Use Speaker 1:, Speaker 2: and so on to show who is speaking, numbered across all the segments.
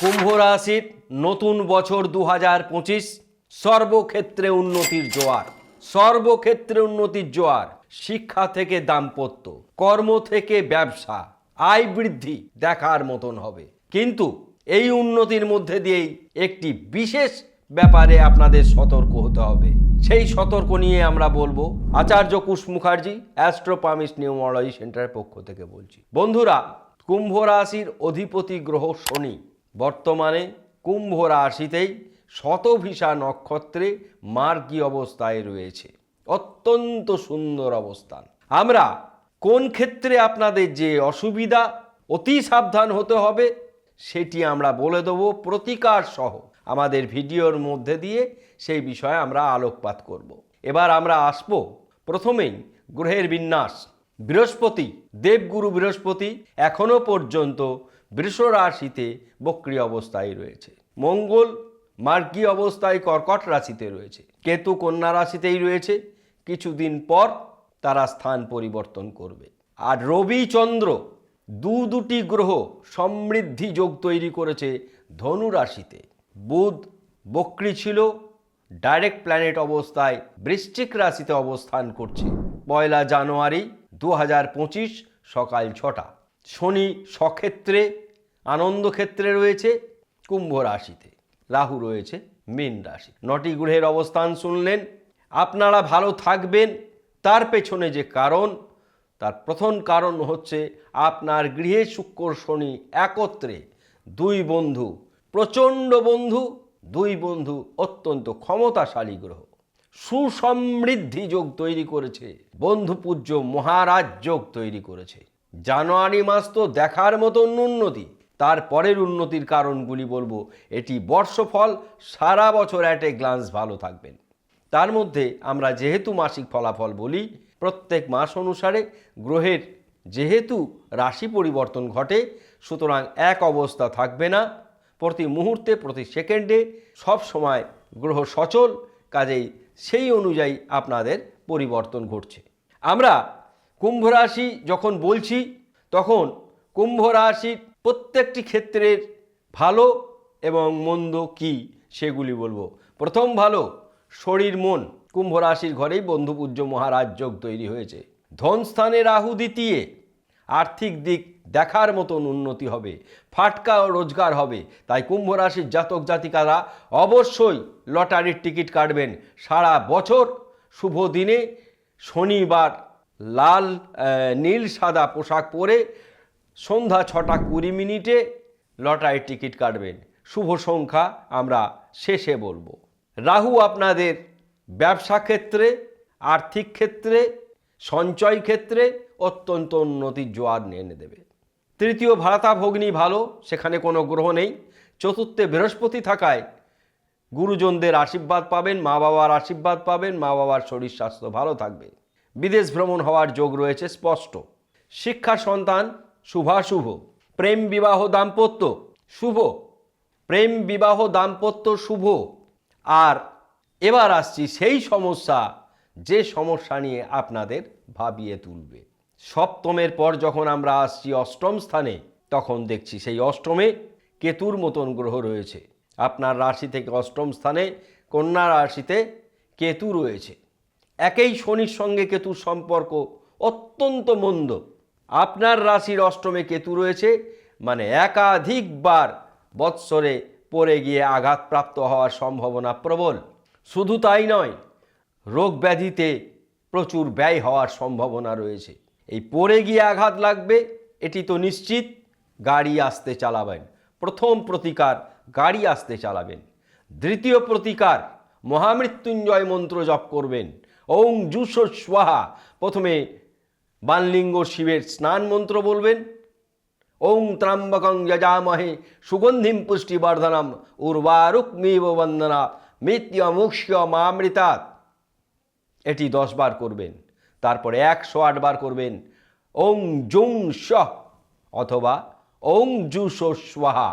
Speaker 1: কুম্ভ রাশির নতুন বছর দু হাজার পঁচিশ সর্বক্ষেত্রে উন্নতির জোয়ার। সর্বক্ষেত্রে উন্নতির জোয়ার শিক্ষা থেকে দাম্পত্য, কর্ম থেকে ব্যবসা, আয় বৃদ্ধি দেখার মতন হবে। কিন্তু এই উন্নতির মধ্যে দিয়েই একটি বিশেষ ব্যাপারে আপনাদের সতর্ক হতে হবে। সেই সতর্ক নিয়ে আমরা বলব, আচার্য কুশ মুখার্জি অ্যাস্ট্রোপামিস নিউমোলজি সেন্টারের পক্ষ থেকে বলছি। বন্ধুরা, কুম্ভ রাশির অধিপতি গ্রহ শনি। বর্তমানে কুম্ভ রাশিতেই শতভিসা নক্ষত্রে মার্গী অবস্থায় রয়েছে। অত্যন্ত সুন্দর অবস্থান। আমরা কোন ক্ষেত্রে আপনাদের যে অসুবিধা, অতি সাবধান হতে হবে, সেটি আমরা বলে দেবো প্রতিকার সহ। আমাদের ভিডিওর মধ্যে দিয়ে সেই বিষয়ে আমরা আলোকপাত করব। এবার আমরা আসব প্রথমেই গ্রহের বিন্যাস। বৃহস্পতি, দেবগুরু বৃহস্পতি এখনও পর্যন্ত বৃষ রাশিতে বক্রি অবস্থায় রয়েছে। মঙ্গল মার্গী অবস্থায় কর্কট রাশিতে রয়েছে। কেতু কন্যা রাশিতেই রয়েছে। কিছুদিন পর তারা স্থান পরিবর্তন করবে। আর রবি চন্দ্র দু দুটি গ্রহ সমৃদ্ধি যোগ তৈরি করেছে ধনু রাশিতে। বুধ বক্রি ছিল, ডাইরেক্ট প্ল্যানেট অবস্থায় বৃশ্চিক রাশিতে অবস্থান করছে। পয়লা জানুয়ারি দু হাজার পঁচিশ সকাল ছটা। শনি সক্ষেত্রে আনন্দ ক্ষেত্রে রয়েছে কুম্ভ রাশিতে, রাহু রয়েছে মীন রাশি। নটি গ্রহের অবস্থান শুনলেন, আপনারা ভালো থাকবেন, তার পেছনে যে কারণ, তার প্রথম কারণ হচ্ছে আপনার গৃহে শুক্র শনি একত্রে দুই বন্ধু, প্রচণ্ড বন্ধু, দুই বন্ধু অত্যন্ত ক্ষমতাশালী গ্রহ। সুসমৃদ্ধি যোগ তৈরি করেছে, বন্ধু পূজ্য মহারাজ যোগ তৈরি করেছে। জানুয়ারি মাস তো দেখার মতন উন্নতি তারপরের উন্নতির কারণগুলি বলব। এটি বর্ষফল, সারা বছর অ্যাট এ গ্লান্স ভালো থাকবেন তার মধ্যে আমরা যেহেতু মাসিক ফলাফল বলি, প্রত্যেক মাস অনুসারে গ্রহের যেহেতু রাশি পরিবর্তন ঘটে, সুতরাং এক অবস্থা থাকবে না। প্রতি মুহূর্তে, প্রতি সেকেন্ডে সব সময় গ্রহ সচল, কাজেই সেই অনুযায়ী আপনাদের পরিবর্তন ঘটছে। আমরা কুম্ভ রাশি যখন বলছি, তখন কুম্ভ রাশির প্রত্যেকটি ক্ষেত্রের ভালো এবং মন্দ কি সেগুলি বলব। প্রথম ভালো, শরীর মন। কুম্ভ রাশির ঘরেই বন্ধুপূজ্য মহারাজ যোগ তৈরি হয়েছে। ধনস্থানে রাহু দ্বিতীয়, আর্থিক দিক দেখার মতন উন্নতি হবে, ফাটকা ও রোজগার হবে। তাই কুম্ভ রাশির জাতক জাতিকারা অবশ্যই লটারির টিকিট কাটবেন। সারা বছর শুভ দিনে শনিবার লাল নীল, সাদা পোশাক পরে সন্ধ্যা ছটা কুড়ি মিনিটে লটারির টিকিট কাটবেন। শুভ সংখ্যা আমরা শেষে বলব। রাহু আপনাদের ব্যবসা ক্ষেত্রে, আর্থিক ক্ষেত্রে, সঞ্চয় ক্ষেত্রে অত্যন্ত উন্নতির জোয়ার এনে দেবে। তৃতীয় ভাড়াতা ভগ্নী ভালো, সেখানে কোনো গ্রহ নেই। চতুর্থে বৃহস্পতি থাকায় গুরুজনদের আশীর্বাদ পাবেন মা বাবার আশীর্বাদ পাবেন মা বাবার শরীর স্বাস্থ্য ভালো থাকবে। বিদেশ ভ্রমণ হওয়ার যোগ রয়েছে স্পষ্ট। শিক্ষা সন্তান শুভাশুভ। প্রেম বিবাহ দাম্পত্য, শুভ। প্রেম বিবাহ দাম্পত্য, শুভ। আর এবার আসছি সেই সমস্যা, যে সমস্যা নিয়ে আপনাদের ভাবিয়ে তুলবে। সপ্তমের পর যখন আমরা আসছি অষ্টম স্থানে, তখন দেখছি সেই অষ্টমে কেতুর মতন গ্রহ রয়েছে। আপনার রাশি থেকে অষ্টম স্থানে, কন্যা রাশিতে কেতু রয়েছে। একই শনির সঙ্গে কেতুর সম্পর্ক অত্যন্ত মন্দ। আপনার রাশির অষ্টমে কেতু রয়েছে মানে একাধিকবার বৎসরে পড়ে গিয়ে আঘাতপ্রাপ্ত হওয়ার সম্ভাবনা প্রবল। শুধু তাই নয়, রোগ ব্যাধিতে প্রচুর ব্যয় হওয়ার সম্ভাবনা রয়েছে। এই পড়ে গিয়ে আঘাত লাগবে, এটি তো নিশ্চিত, গাড়ি আসতে চালাবেন। প্রথম প্রতিকার, গাড়ি আসতে চালাবেন। দ্বিতীয় প্রতিকার, মহামৃত্যুঞ্জয় মন্ত্র জপ করবেন। ওং জুস স্বাহা। প্রথমে বানলিঙ্গ শিবের স্নান মন্ত্র বলবেন। ওং ত্রাম্বকং যজামহে সুগন্ধিম পুষ্টিবর্ধনম উর্বারুকমিব বন্দনা মৃত্যুমুক্ষ্য মামৃতাৎ। এটি দশ বার করবেন, তারপরে একশো আট বার করবেন। ওং জুং সহ অথবা ওং জুসস্বাহা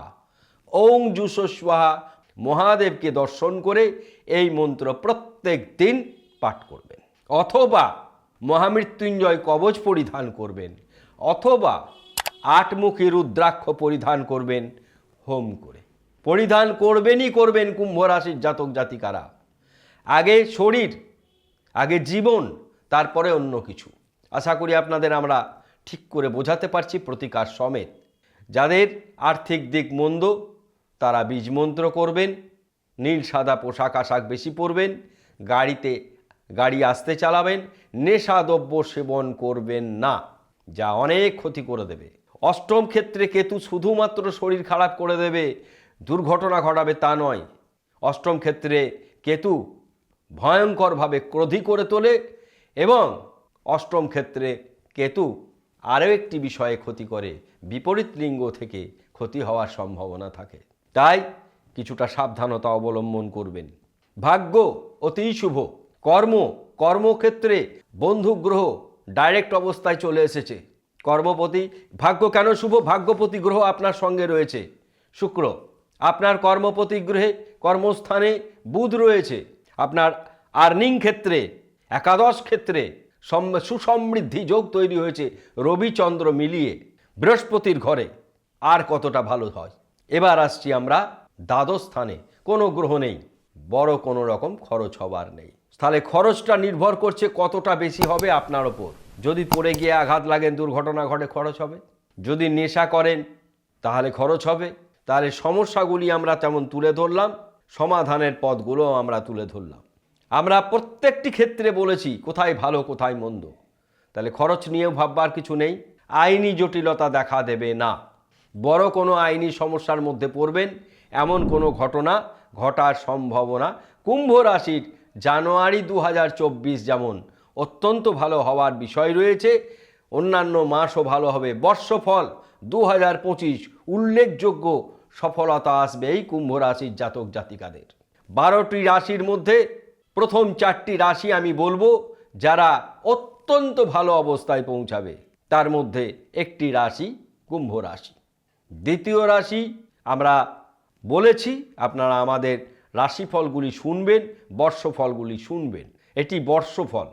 Speaker 1: ওং জুসস্বাহা মহাদেবকে দর্শন করে এই মন্ত্র প্রত্যেক দিন পাঠ করবেন। অথবা মহামৃত্যুঞ্জয় কবচ পরিধান করবেন, অথবা আটমুখী রুদ্রাক্ষ পরিধান করবেন, হোম করে। পরিধান করবেনই করবেন কুম্ভ রাশির জাতক জাতিকারা। আগে শরীর, আগে জীবন, তারপরে অন্য কিছু। আশা করি আপনাদের আমরা ঠিক করে বোঝাতে পারছি প্রতিকার সমেত। যাদের আর্থিক দিক মন্দ, তারা বীজমন্ত্র করবেন, নীল সাদা পোশাক আশাক বেশি পরবেন, গাড়িতে গাড়ি আসতে চালাবেন নেশাদ্রব্য সেবন করবেন না, যা অনেক ক্ষতি করে দেবে। অষ্টম ক্ষেত্রে কেতু শুধুমাত্র শরীর খারাপ করে দেবে, দুর্ঘটনা ঘটাবে তা নয়। অষ্টম ক্ষেত্রে কেতু ভয়ঙ্করভাবে ক্রোধী করে তোলে এবং অষ্টম ক্ষেত্রে কেতু আরও একটি বিষয়ে ক্ষতি করে, বিপরীত লিঙ্গ থেকে ক্ষতি হওয়ার সম্ভাবনা থাকে। তাই কিছুটা সাবধানতা অবলম্বন করবেন। ভাগ্য অতি শুভ। কর্ম, কর্মক্ষেত্রে বন্ধু গ্রহ ডাইরেক্ট অবস্থায় চলে এসেছে। কর্মপতি, ভাগ্য কেন শুভ? ভাগ্যপতি গ্রহ আপনার সঙ্গে রয়েছে। শুক্র, আপনার কর্মপতি গ্রহে কর্মস্থানে বুধ রয়েছে। আপনার আর্নিং ক্ষেত্রে, একাদশ ক্ষেত্রে সুসমৃদ্ধি যোগ তৈরি হয়েছে রবিচন্দ্র মিলিয়ে। বৃহস্পতির ঘরে আর কতটা ভালো হয়? এবার আসছি আমরা দ্বাদশ স্থানে। কোনো গ্রহ নেই, বড় কোনো রকম খরচ হবার নেই। তাহলে খরচটা নির্ভর করছে কতটা বেশি হবে আপনার ওপর। যদি পড়ে গিয়ে আঘাত লাগেন দুর্ঘটনা ঘটে, খরচ হবে। যদি নেশা করেন, তাহলে খরচ হবে। তাহলে সমস্যাগুলি আমরা তেমন তুলে ধরলাম, সমাধানের পথগুলো আমরা তুলে ধরলাম। আমরা প্রত্যেকটি ক্ষেত্রে বলেছি, কোথায় ভালো, কোথায় মন্দ। তাহলে খরচ নিয়েও ভাববার কিছু নেই, আইনি জটিলতা দেখা দেবে না। বড় কোনো আইনি সমস্যার মধ্যে পড়বেন, এমন কোনো ঘটনা, ঘটার সম্ভাবনা কুম্ভ রাশির জানুয়ারি দু হাজার চব্বিশ যেমন অত্যন্ত ভালো হওয়ার বিষয় রয়েছে, অন্যান্য মাসও ভালো হবে। বর্ষফল দু হাজার পঁচিশ, উল্লেখযোগ্য সফলতা আসবে এই কুম্ভ রাশির জাতক জাতিকাদের। বারোটি রাশির মধ্যে প্রথম চারটি রাশি আমি বলব, যারা অত্যন্ত ভালো অবস্থায় পৌঁছাবে। তার মধ্যে একটি রাশি কুম্ভ রাশি। দ্বিতীয় রাশি আমরা বলেছি, আপনারা আমাদের রাশিফলগুলি শুনবেন, বর্ষফলগুলি শুনবেন। এটি বর্ষফল।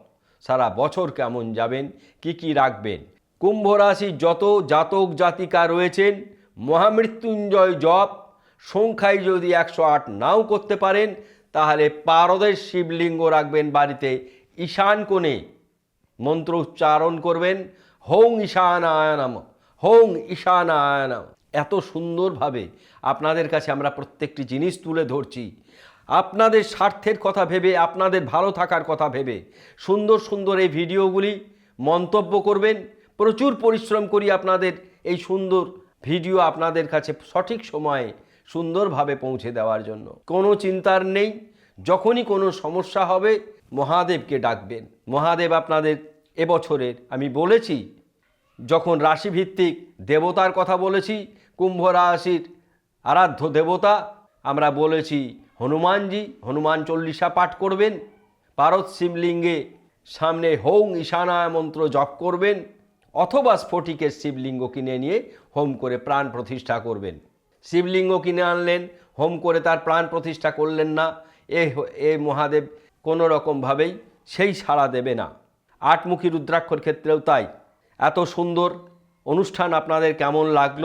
Speaker 1: সারা বছর কেমন যাবেন, কি কি রাখবেন? কুম্ভ রাশির যত জাতক জাতিকা রয়েছেন, মহামৃত্যুঞ্জয় জপ, সংখ্যায় যদি একশো আট নাও করতে পারেন, তাহলে পারদের শিবলিঙ্গ রাখবেন বাড়িতে। ঈশান কোণে মন্ত্র উচ্চারণ করবেন, হং ঈশানায়নম হং ঈশানায়নম এত সুন্দরভাবে আপনাদের কাছে আমরা প্রত্যেকটি জিনিস তুলে ধরছি। আপনাদের স্বার্থের কথা ভেবে, আপনাদের ভালো থাকার কথা ভেবে সুন্দর সুন্দর এই ভিডিওগুলি মন্তব্য করবেন। প্রচুর পরিশ্রম করি আপনাদের এই সুন্দর ভিডিও আপনাদের কাছে সঠিক সময়ে সুন্দরভাবে পৌঁছে দেওয়ার জন্য। কোনো চিন্তার নেই। যখনই কোনো সমস্যা হবে, মহাদেবকে ডাকবেন। মহাদেব আপনাদের এবছরের, আমি বলেছি, যখন রাশিভিত্তিক দেবতার কথা বলেছি কুম্ভ রাশির আরাধ্য দেবতা, আমরা বলেছি হনুমানজি, হনুমান চল্লিশা পাঠ করবেন। পারদ শিবলিঙ্গে সামনে হোং ঈশানায় মন্ত্র জপ করবেন, অথবা স্ফটিকের শিবলিঙ্গ কিনে নিয়ে হোম করে প্রাণ প্রতিষ্ঠা করবেন। শিবলিঙ্গ কিনে আনলেন, হোম করে তার প্রাণ প্রতিষ্ঠা করলেন না, এ এ মহাদেব কোনো রকমভাবেই সেই সাড়া দেবে না। আটমুখী রুদ্রাক্ষর ক্ষেত্রেও তাই। এত সুন্দর অনুষ্ঠান আপনাদের কেমন লাগল?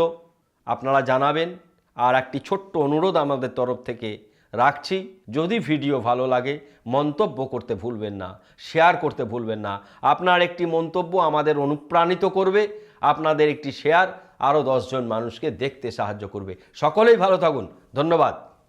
Speaker 1: আপনারা জানাবেন। আর একটি ছোট্ট অনুরোধ আমাদের তরফ থেকে রাখছি। যদি ভিডিও ভালো লাগে, মন্তব্য করতে ভুলবেন না, শেয়ার করতে ভুলবেন না, আপনার একটি মন্তব্য আমাদের অনুপ্রাণিত করবে, আপনাদের একটি শেয়ার আরও দশজন মানুষকে দেখতে সাহায্য করবে। সকলেই ভালো থাকুন। ধন্যবাদ।